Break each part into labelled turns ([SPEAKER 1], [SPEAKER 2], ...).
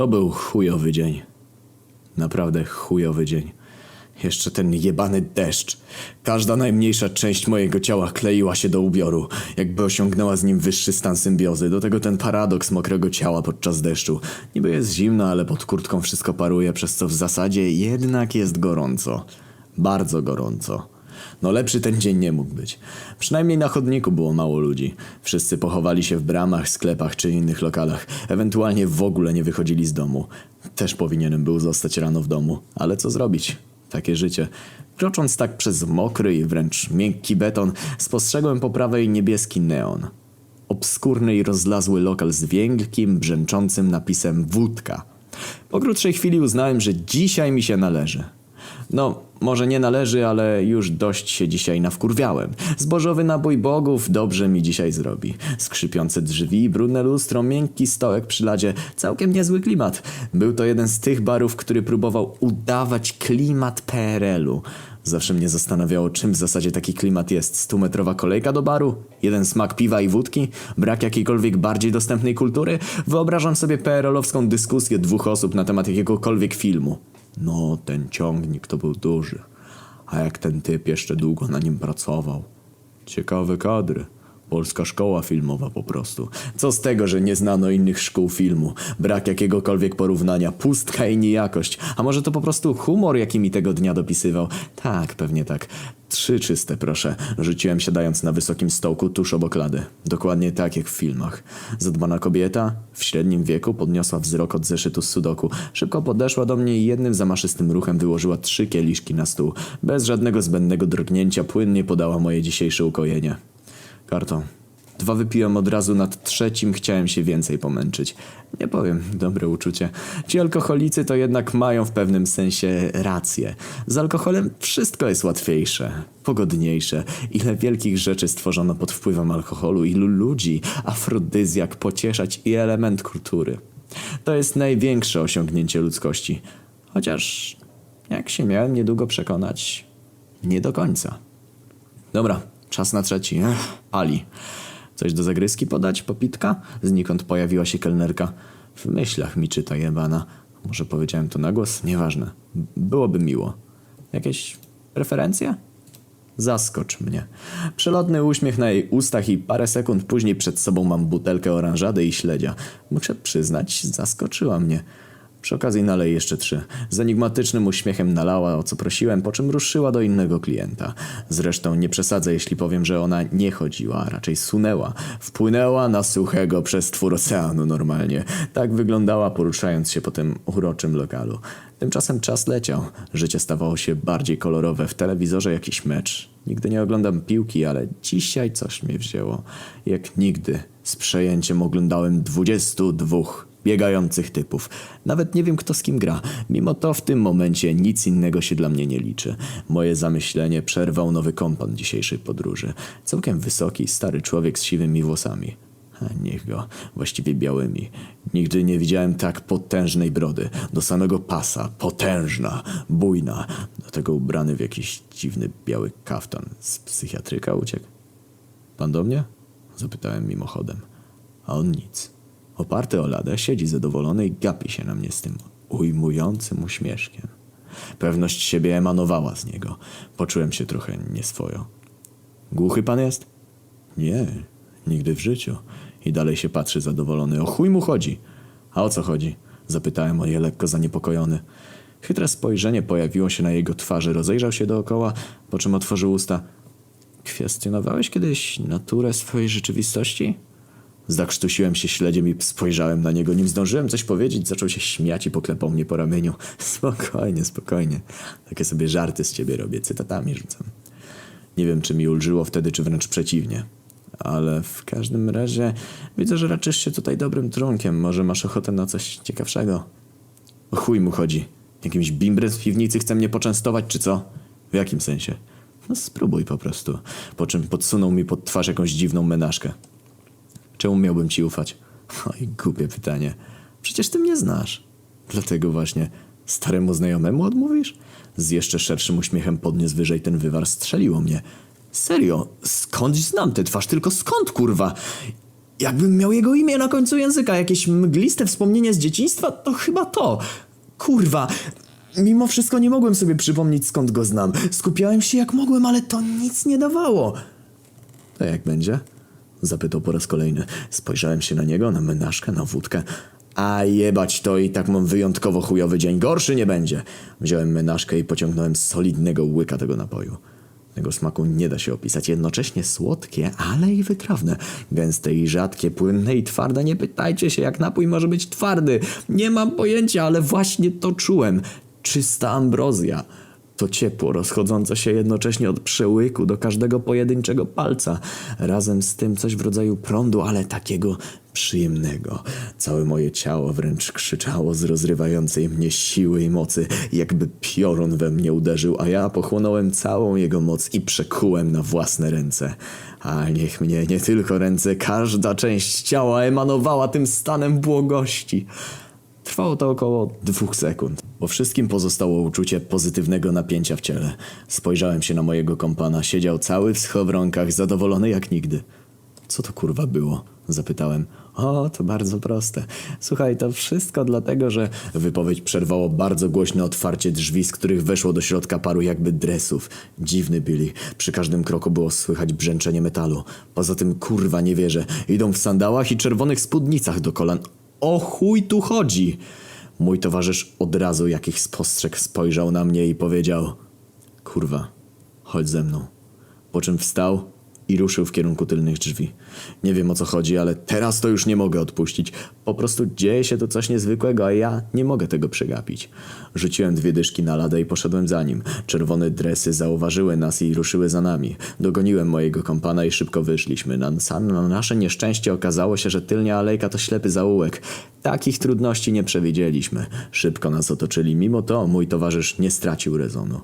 [SPEAKER 1] To był chujowy dzień. Naprawdę chujowy dzień. Jeszcze ten jebany deszcz. Każda najmniejsza część mojego ciała kleiła się do ubioru, jakby osiągnęła z nim wyższy stan symbiozy. Do tego ten paradoks mokrego ciała podczas deszczu. Niby jest zimno, ale pod kurtką wszystko paruje, przez co w zasadzie jednak jest gorąco. Bardzo gorąco. No lepszy ten dzień nie mógł być. Przynajmniej na chodniku było mało ludzi. Wszyscy pochowali się w bramach, sklepach czy innych lokalach. Ewentualnie w ogóle nie wychodzili z domu. Też powinienem był zostać rano w domu. Ale co zrobić? Takie życie. Krocząc tak przez mokry i wręcz miękki beton, spostrzegłem po prawej niebieski neon. Obskurny i rozlazły lokal z wielkim, brzęczącym napisem wódka. Po krótszej chwili uznałem, że dzisiaj mi się należy. No, może nie należy, ale już dość się dzisiaj nawkurwiałem. Zbożowy nabój bogów dobrze mi dzisiaj zrobi. Skrzypiące drzwi, brudne lustro, miękki stołek przy ladzie. Całkiem niezły klimat. Był to jeden z tych barów, który próbował udawać klimat PRL-u. Zawsze mnie zastanawiało, czym w zasadzie taki klimat jest. Stumetrowa kolejka do baru? Jeden smak piwa i wódki? Brak jakiejkolwiek bardziej dostępnej kultury? Wyobrażam sobie PRL-owską dyskusję dwóch osób na temat jakiegokolwiek filmu. No, ten ciągnik to był duży. A jak ten typ jeszcze długo na nim pracował. Ciekawe kadry. Polska szkoła filmowa po prostu. Co z tego, że nie znano innych szkół filmu? Brak jakiegokolwiek porównania, pustka i nijakość. A może to po prostu humor, jaki mi tego dnia dopisywał? Tak, pewnie tak. Trzy czyste, proszę. Rzuciłem siadając na wysokim stołku tuż obok lady. Dokładnie tak jak w filmach. Zadbana kobieta, w średnim wieku, podniosła wzrok od zeszytu z sudoku. Szybko podeszła do mnie i jednym zamaszystym ruchem wyłożyła trzy kieliszki na stół. Bez żadnego zbędnego drgnięcia płynnie podała moje dzisiejsze ukojenie. Karto. Dwa wypiłem od razu, nad trzecim chciałem się więcej pomęczyć. Nie powiem, dobre uczucie. Ci alkoholicy to jednak mają w pewnym sensie rację. Z alkoholem wszystko jest łatwiejsze, pogodniejsze. Ile wielkich rzeczy stworzono pod wpływem alkoholu, ilu ludzi, afrodyzjak, pocieszać i element kultury. To jest największe osiągnięcie ludzkości. Chociaż, jak się miałem niedługo przekonać, nie do końca. Dobra, czas na trzeci. Ech, pali. Coś do zagryzki podać? Popitka? Znikąd pojawiła się kelnerka. W myślach mi czyta jebana. Może powiedziałem to na głos? Nieważne. Byłoby miło. Jakieś preferencje? Zaskocz mnie. Przelotny uśmiech na jej ustach i parę sekund później przed sobą mam butelkę oranżady i śledzia. Muszę przyznać, zaskoczyła mnie. Przy okazji nalej jeszcze trzy. Z enigmatycznym uśmiechem nalała, o co prosiłem, po czym ruszyła do innego klienta. Zresztą nie przesadzę, jeśli powiem, że ona nie chodziła, a raczej sunęła. Wpłynęła na suchego przez twór oceanu normalnie. Tak wyglądała, poruszając się po tym uroczym lokalu. Tymczasem czas leciał. Życie stawało się bardziej kolorowe. W telewizorze jakiś mecz. Nigdy nie oglądam piłki, ale dzisiaj coś mnie wzięło. Jak nigdy z przejęciem oglądałem 22 biegających typów. Nawet nie wiem, kto z kim gra. Mimo to w tym momencie nic innego się dla mnie nie liczy. Moje zamyślenie przerwał nowy kompan dzisiejszej podróży. Całkiem wysoki, stary człowiek z siwymi włosami. Niech go, właściwie białymi. Nigdy nie widziałem tak potężnej brody. Do samego pasa, potężna, bujna. Do tego ubrany w jakiś dziwny biały kaftan. Z psychiatryka uciekł. Pan do mnie? Zapytałem mimochodem. A on nic. Oparty o ladę siedzi zadowolony i gapi się na mnie z tym ujmującym uśmieszkiem. Pewność siebie emanowała z niego. Poczułem się trochę nieswojo. Głuchy pan jest? Nie, nigdy w życiu. I dalej się patrzy zadowolony. O chuj mu chodzi. A o co chodzi? Zapytałem o je lekko zaniepokojony. Chytre spojrzenie pojawiło się na jego twarzy. Rozejrzał się dookoła, po czym otworzył usta. Kwestionowałeś kiedyś naturę swojej rzeczywistości? Zakrztusiłem się śledziem i spojrzałem na niego. Nim zdążyłem coś powiedzieć, zaczął się śmiać i poklepał mnie po ramieniu. Spokojnie, spokojnie. Takie sobie żarty z ciebie robię, cytatami rzucam. Nie wiem, czy mi ulżyło wtedy, czy wręcz przeciwnie. Ale w każdym razie widzę, że raczysz się tutaj dobrym trunkiem. Może masz ochotę na coś ciekawszego? O chuj mu chodzi. Jakimś bimbrem z piwnicy chce mnie poczęstować, czy co? W jakim sensie? No spróbuj po prostu. Po czym podsunął mi pod twarz jakąś dziwną menażkę. Czemu miałbym ci ufać? Oj, głupie pytanie. Przecież ty mnie znasz. Dlatego właśnie staremu znajomemu odmówisz? Z jeszcze szerszym uśmiechem podniósł wyżej ten wywar. Strzeliło mnie. Serio? Skąd znam tę twarz? Tylko skąd, kurwa? Jakbym miał jego imię na końcu języka, jakieś mgliste wspomnienie z dzieciństwa, to chyba to. Kurwa, mimo wszystko nie mogłem sobie przypomnieć skąd go znam. Skupiałem się jak mogłem, ale to nic nie dawało. To jak będzie? Zapytał po raz kolejny. Spojrzałem się na niego, na menażkę, na wódkę. A jebać to i tak mam wyjątkowo chujowy dzień. Gorszy nie będzie. Wziąłem menażkę i pociągnąłem solidnego łyka tego napoju. Tego smaku nie da się opisać. Jednocześnie słodkie, ale i wytrawne. Gęste i rzadkie, płynne i twarde. Nie pytajcie się, jak napój może być twardy. Nie mam pojęcia, ale właśnie to czułem. Czysta ambrozja. To ciepło rozchodzące się jednocześnie od przełyku do każdego pojedynczego palca. Razem z tym coś w rodzaju prądu, ale takiego przyjemnego. Całe moje ciało wręcz krzyczało z rozrywającej mnie siły i mocy, jakby piorun we mnie uderzył, a ja pochłonąłem całą jego moc i przekułem na własne ręce. A niech mnie nie tylko ręce, każda część ciała emanowała tym stanem błogości. Trwało to około dwóch sekund. Po wszystkim pozostało uczucie pozytywnego napięcia w ciele. Spojrzałem się na mojego kompana. Siedział cały w schowronkach, zadowolony jak nigdy. Co to kurwa było? Zapytałem. O, to bardzo proste. Słuchaj, to wszystko dlatego, że wypowiedź przerwało bardzo głośne otwarcie drzwi, z których weszło do środka paru jakby dresów. Dziwny byli. Przy każdym kroku było słychać brzęczenie metalu. Poza tym kurwa nie wierzę. Idą w sandałach i czerwonych spódnicach do kolan. O chuj tu chodzi? Mój towarzysz od razu jakiś spostrzeg spojrzał na mnie i powiedział Kurwa, chodź ze mną. Po czym wstał i ruszył w kierunku tylnych drzwi. Nie wiem o co chodzi, ale teraz to już nie mogę odpuścić. Po prostu dzieje się tu coś niezwykłego, a ja nie mogę tego przegapić. Rzuciłem dwie dyszki na ladę i poszedłem za nim. Czerwone dresy zauważyły nas i ruszyły za nami. Dogoniłem mojego kompana i szybko wyszliśmy. Na, na nasze nieszczęście okazało się, że tylnia alejka to ślepy zaułek. Takich trudności nie przewidzieliśmy. Szybko nas otoczyli. Mimo to mój towarzysz nie stracił rezonu.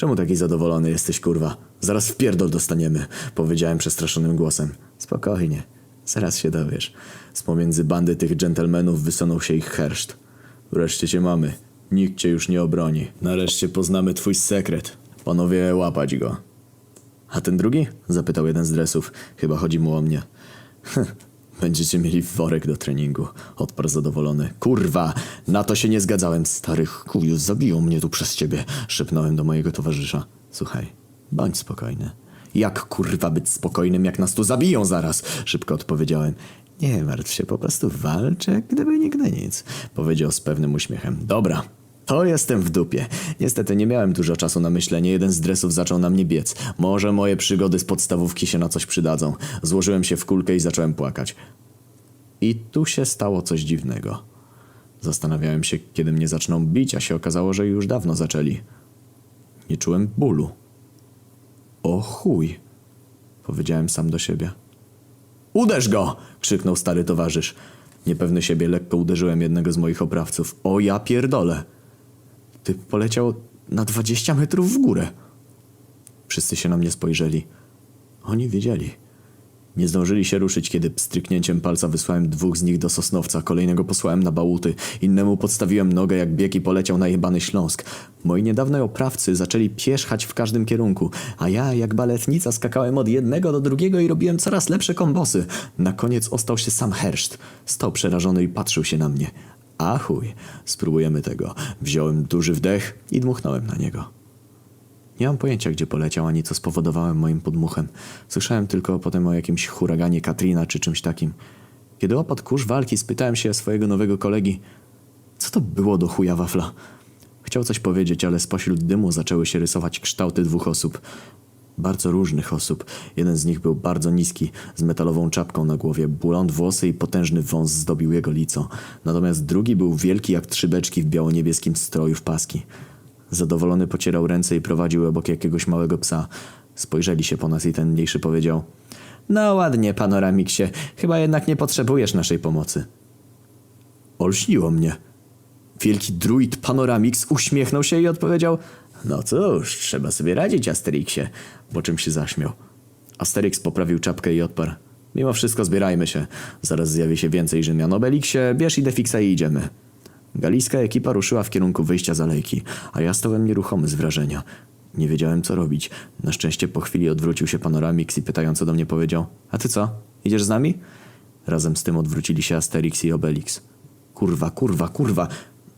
[SPEAKER 1] Czemu taki zadowolony jesteś, kurwa? Zaraz w pierdol dostaniemy, powiedziałem przestraszonym głosem. Spokojnie, zaraz się dowiesz. Z pomiędzy bandy tych dżentelmenów wysunął się ich herszt. Wreszcie cię mamy. Nikt cię już nie obroni. Nareszcie poznamy twój sekret. Panowie, łapać go. A ten drugi? Zapytał jeden z dresów. Chyba chodzi mu o mnie. Będziecie mieli worek do treningu. Odparł zadowolony. Kurwa, na to się nie zgadzałem. Stary chuju, zabiją mnie tu przez ciebie. Szepnąłem do mojego towarzysza. Słuchaj, bądź spokojny. Jak kurwa być spokojnym, jak nas tu zabiją zaraz? Szybko odpowiedziałem. Nie martw się, po prostu walcz, jak gdyby nigdy nic. Powiedział z pewnym uśmiechem. Dobra, to jestem w dupie. Niestety nie miałem dużo czasu na myślenie. Jeden z dresów zaczął na mnie biec. Może moje przygody z podstawówki się na coś przydadzą. Złożyłem się w kulkę i zacząłem płakać. I tu się stało coś dziwnego. Zastanawiałem się, kiedy mnie zaczną bić, a się okazało, że już dawno zaczęli. Nie czułem bólu. O chuj, powiedziałem sam do siebie. Uderz go! krzyknął stary towarzysz. Niepewny siebie lekko uderzyłem jednego z moich oprawców. O ja pierdolę! Ty poleciał na 20 metrów w górę. Wszyscy się na mnie spojrzeli. Oni wiedzieli. Nie zdążyli się ruszyć, kiedy stryknięciem palca wysłałem dwóch z nich do Sosnowca, kolejnego posłałem na bałuty, innemu podstawiłem nogę jak bieg i poleciał na jebany Śląsk. Moi niedawne oprawcy zaczęli pierzchać w każdym kierunku, a ja jak baletnica skakałem od jednego do drugiego i robiłem coraz lepsze kombosy. Na koniec ostał się sam herszt. Stał przerażony i patrzył się na mnie. A chuj, spróbujemy tego. Wziąłem duży wdech i dmuchnąłem na niego. Nie mam pojęcia, gdzie poleciał, ani co spowodowałem moim podmuchem. Słyszałem tylko potem o jakimś huraganie Katrina czy czymś takim. Kiedy opadł kurz walki, spytałem się swojego nowego kolegi, co to było do chuja wafla? Chciał coś powiedzieć, ale spośród dymu zaczęły się rysować kształty dwóch osób. Bardzo różnych osób. Jeden z nich był bardzo niski, z metalową czapką na głowie, blond włosy i potężny wąs zdobił jego lico. Natomiast drugi był wielki jak trzy beczki w biało-niebieskim stroju w paski. Zadowolony pocierał ręce i prowadził obok jakiegoś małego psa. Spojrzeli się po nas i ten mniejszy powiedział No ładnie, panoramiksie, chyba jednak nie potrzebujesz naszej pomocy. Olśniło mnie. Wielki druid Panoramix uśmiechnął się i odpowiedział No cóż, trzeba sobie radzić, Asterixie, po czym się zaśmiał. Asterix poprawił czapkę i odparł Mimo wszystko zbierajmy się. Zaraz zjawi się więcej Rzymian. Obelixie, bierz Idefixa i idziemy. Galijska ekipa ruszyła w kierunku wyjścia z alejki, a ja stałem nieruchomy z wrażenia. Nie wiedziałem, co robić. Na szczęście po chwili odwrócił się panoramix i pytająco do mnie powiedział: A ty co? Idziesz z nami? Razem z tym odwrócili się Asterix i Obelix. Kurwa, kurwa, kurwa.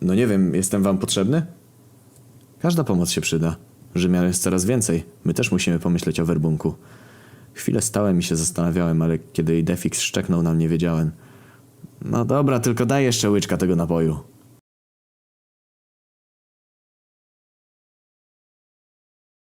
[SPEAKER 1] No nie wiem, jestem wam potrzebny? Każda pomoc się przyda. Rzymian jest coraz więcej. My też musimy pomyśleć o werbunku. Chwilę stałem i się zastanawiałem, ale kiedy Idefix szczeknął na mnie, wiedziałem. No dobra, tylko daj jeszcze łyczka tego napoju.